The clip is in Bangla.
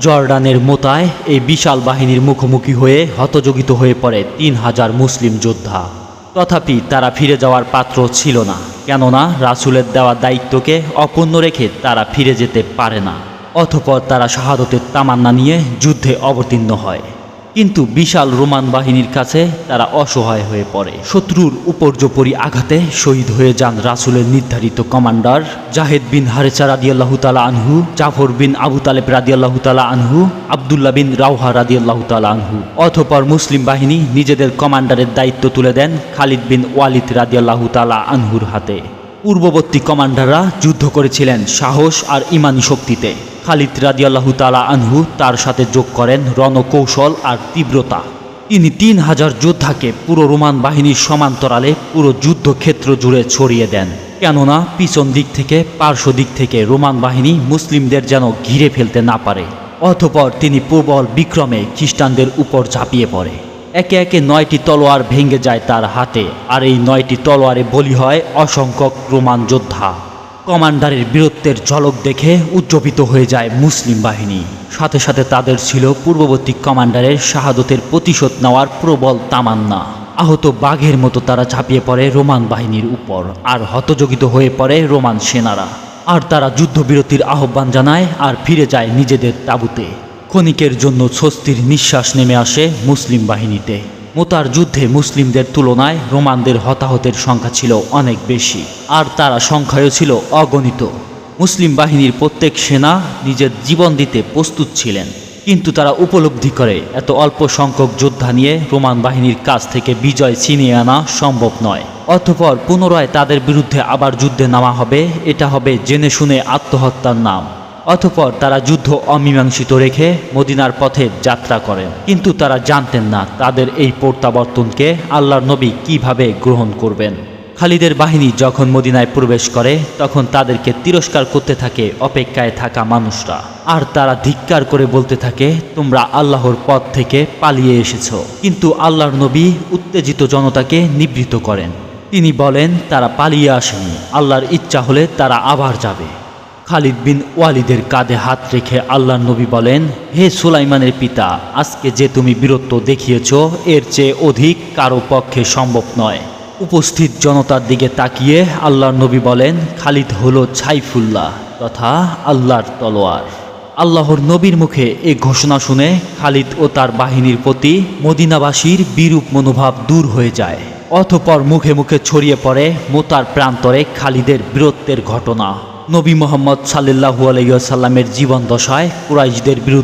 জর্ডানের মোতায় এই বিশাল বাহিনীর মুখোমুখি হয়ে হতযোগিত হয়ে পড়ে তিন হাজার মুসলিম যোদ্ধা। তথাপি তারা ফিরে যাওয়ার পাত্র ছিল না, কেননা রাসুলের দেওয়া দায়িত্বকে অপূর্ণ রেখে তারা ফিরে যেতে পারে না। অথপর তারা শাহাদতের তামান্না নিয়ে যুদ্ধে অবতীর্ণ হয়। কিন্তু বিশাল রোমান বাহিনীর কাছে তারা অসহায় হয়ে পড়ে। শত্রুর উপর্যপরি আঘাতে শহীদ হয়ে যান রাসুলের নির্ধারিত কমান্ডার জাহেদ বিন হারেচা রাদিয়াল্লাহ তালা আনহু, জাফর বিন আবু তালেব রাদিয়াল্লাহ তালা আনহু, আবদুল্লাহ বিন রাউহা রাদিয়াল্লাহ তালা আনহু। অথপর মুসলিম বাহিনী নিজেদের কমান্ডারের দায়িত্ব তুলে দেন খালিদ বিন ওয়ালিদ রাদিয়াল্লাহ তালা আনহুর হাতে। পূর্ববর্তী কমান্ডাররা যুদ্ধ করেছিলেন সাহস আর ইমানি শক্তিতে। খালিদ রাদিয়াল্লাহু তালা আনহু তার সাথে যোগ করেন রণকৌশল আর তীব্রতা। তিনি তিন হাজার যোদ্ধাকে পুরো রোমান বাহিনীর সমান্তরালে পুরো যুদ্ধক্ষেত্র জুড়ে ছড়িয়ে দেন। কেননা পিছন দিক থেকে, পার্শ্ব দিক থেকে রোমান বাহিনী মুসলিমদের যেন ঘিরে ফেলতে না পারে। অতপর তিনি প্রবল বিক্রমে খ্রিস্টানদের উপর ঝাঁপিয়ে পড়ে। একে একে নয়টি তলোয়ার ভেঙে যায় তার হাতে, আর এই নয়টি তলোয়ারে বলি হয় অসংখ্যক রোমান যোদ্ধা। কমান্ডারের বীরত্বের ঝলক দেখে উজ্জীবিত হয়ে যায় মুসলিম বাহিনী। সাথে সাথে তাদের ছিল পূর্ববর্তী কমান্ডারের শাহাদতের প্রতিশোধ নেওয়ার প্রবল তামান্না। আহত বাঘের মতো তারা ঝাঁপিয়ে পড়ে রোমান বাহিনীর উপর আর হতযোগিত হয়ে পড়ে রোমান সেনারা। আর তারা যুদ্ধবিরতির আহ্বান জানায় আর ফিরে যায় নিজেদের তাঁবুতে। ক্ষণিকের জন্য স্বস্তির নিঃশ্বাস নেমে আসে মুসলিম বাহিনীতে। মোতার যুদ্ধে মুসলিমদের তুলনায় রোমানদের হতাহতের সংখ্যা ছিল অনেক বেশি, আর তারা সংখ্যায়ও ছিল অগণিত। মুসলিম বাহিনীর প্রত্যেক সেনা নিজের জীবন দিতে প্রস্তুত ছিলেন, কিন্তু তারা উপলব্ধি করে এত অল্প সংখ্যক যোদ্ধা নিয়ে রোমান বাহিনীর কাছ থেকে বিজয় ছিনিয়ে আনা সম্ভব নয়। অতঃপর পুনরায় তাদের বিরুদ্ধে আবার যুদ্ধে নামা হবে, এটা হবে জেনে শুনে আত্মহত্যার নাম। অতঃপর তারা যুদ্ধ অমীমাংসিত রেখে মদিনার পথে যাত্রা করেন কিন্তু তারা জানতেন না তাদের এই প্রত্যাবর্তনকে আল্লাহর নবী কীভাবে গ্রহণ করবেন। খালিদের বাহিনী যখন মদিনায় প্রবেশ করে, তখন তাদেরকে তিরস্কার করতে থাকে অপেক্ষায় থাকা মানুষরা। আর তারা ধিক্কার করে বলতে থাকে, তোমরা আল্লাহর পথ থেকে পালিয়ে এসেছ। কিন্তু আল্লাহর নবী উত্তেজিত জনতাকে নিবৃত করেন। তিনি বলেন, তারা পালিয়ে আসেনি। আল্লাহর ইচ্ছা হলে তারা আবার যাবে। খালিদ বিন ওয়ালিদের কাঁধে হাত রেখে আল্লাহ নবী বলেন, হে সুলাইমানের পিতা, আজকে যে তুমি বীরত্ব দেখিয়েছ, এর চেয়ে অধিক কারও পক্ষে সম্ভব নয়। উপস্থিত জনতার দিকে তাকিয়ে আল্লাহর নবী বলেন, খালিদ হলো ছাইফুল্লাহ তথা আল্লাহর তলোয়ার। আল্লাহর নবীর মুখে এ ঘোষণা শুনে খালিদ ও তার বাহিনীর প্রতি মদিনাবাসীর বিরূপ মনোভাব দূর হয়ে যায়। অতপর মুখে মুখে ছড়িয়ে পড়ে মোতার প্রান্তরে খালিদের বীরত্বের ঘটনা। নবী মোহাম্মদ সাল্লাহু আলাইসাল্লামের জীবন দশায় কুরাইশদের বিরুদ্ধে